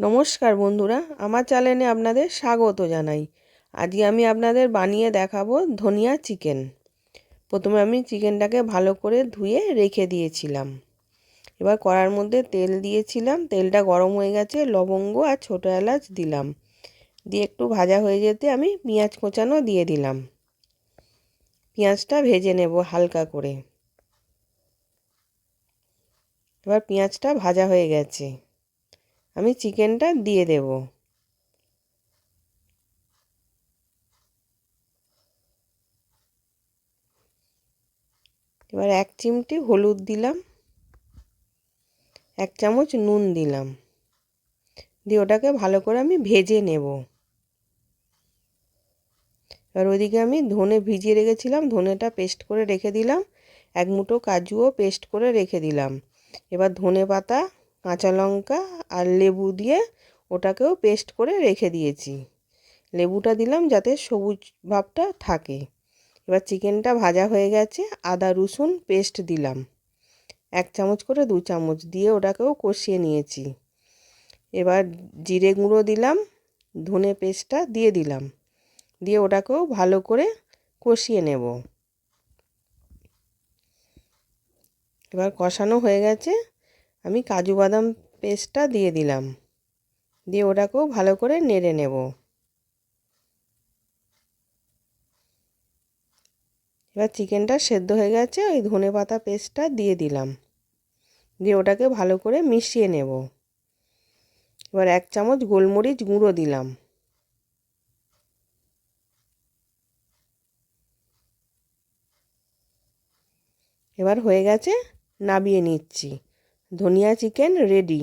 নমস্কার বন্ধুরা, আমার চ্যানেলে আপনাদের স্বাগত জানাই। আজকে আমি আপনাদের বানিয়ে দেখাবো ধনিয়া চিকেন। প্রথমে আমি চিকেনটাকে ভালো করে ধুয়ে রেখে দিয়েছিলাম। এবার কড়ার মধ্যে তেল দিয়েছিলাম। তেলটা গরম হয়ে গেছে, লবঙ্গ আর ছোটো এলাচ দিলাম। দিয়ে একটু ভাজা হয়ে যেতে আমি পেঁয়াজ কোচানো দিয়ে দিলাম। পেঁয়াজটা ভেজে নেব হালকা করে। এবার পেঁয়াজটা ভাজা হয়ে গেছে। আমি চিকেনটা দিয়ে দেব। এবার এক চিমটি হলুদ দিলাম, এক চামচ নুন দিলাম, দিয়ে ওটাকে ভালো করে আমি ভেজে নেব। এবার ওইদিকে আমি ধনে ভিজিয়ে রেখেছিলাম, ধনেটা পেস্ট করে রেখে দিলাম, এক মুঠো কাজুও পেস্ট করে রেখে দিলাম। এবার ধনে পাতা কাঁচা লঙ্কা আর লেবু দিয়ে ওটাকেও পেস্ট করে রেখে দিয়েছি। লেবুটা দিলাম যাতে সবুজ ভাবটা থাকে। এবার চিকেনটা ভাজা হয়ে গেছে, আদা, রসুন পেস্ট দিলাম। এক চামচ করে দু চামচ দিয়ে ওটাকেও কষিয়ে নিয়েছি। এবার জিরে গুঁড়ো দিলাম, ধনে পেস্টটা দিয়ে দিলাম। দিয়ে ওটাকেও ভালো করে কষিয়ে নেব। এবার কষানো হয়ে গেছে আমি কাজু বাদাম পেস্টটা দিয়ে দিলাম। দিয়ে ওটাকেও ভালো করে নেড়ে নেব। এবার চিকেনটা সেদ্ধ হয়ে গেছে, ওই ধনে পাতা পেস্টটা দিয়ে দিলাম। দিয়ে ওটাকে ভালো করে মিশিয়ে নেব। এবার এক চামচ গোলমরিচ গুঁড়ো দিলাম। এবার হয়ে গেছে নাবিয়ে নিচ্ছি। ধনিয়া চিকেন রেডি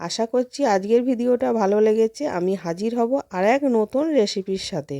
আশা করছি আজকের ভিডিওটা ভালো লেগেছে। আমি হাজির হব আর এক নতুন রেসিপির সাথে।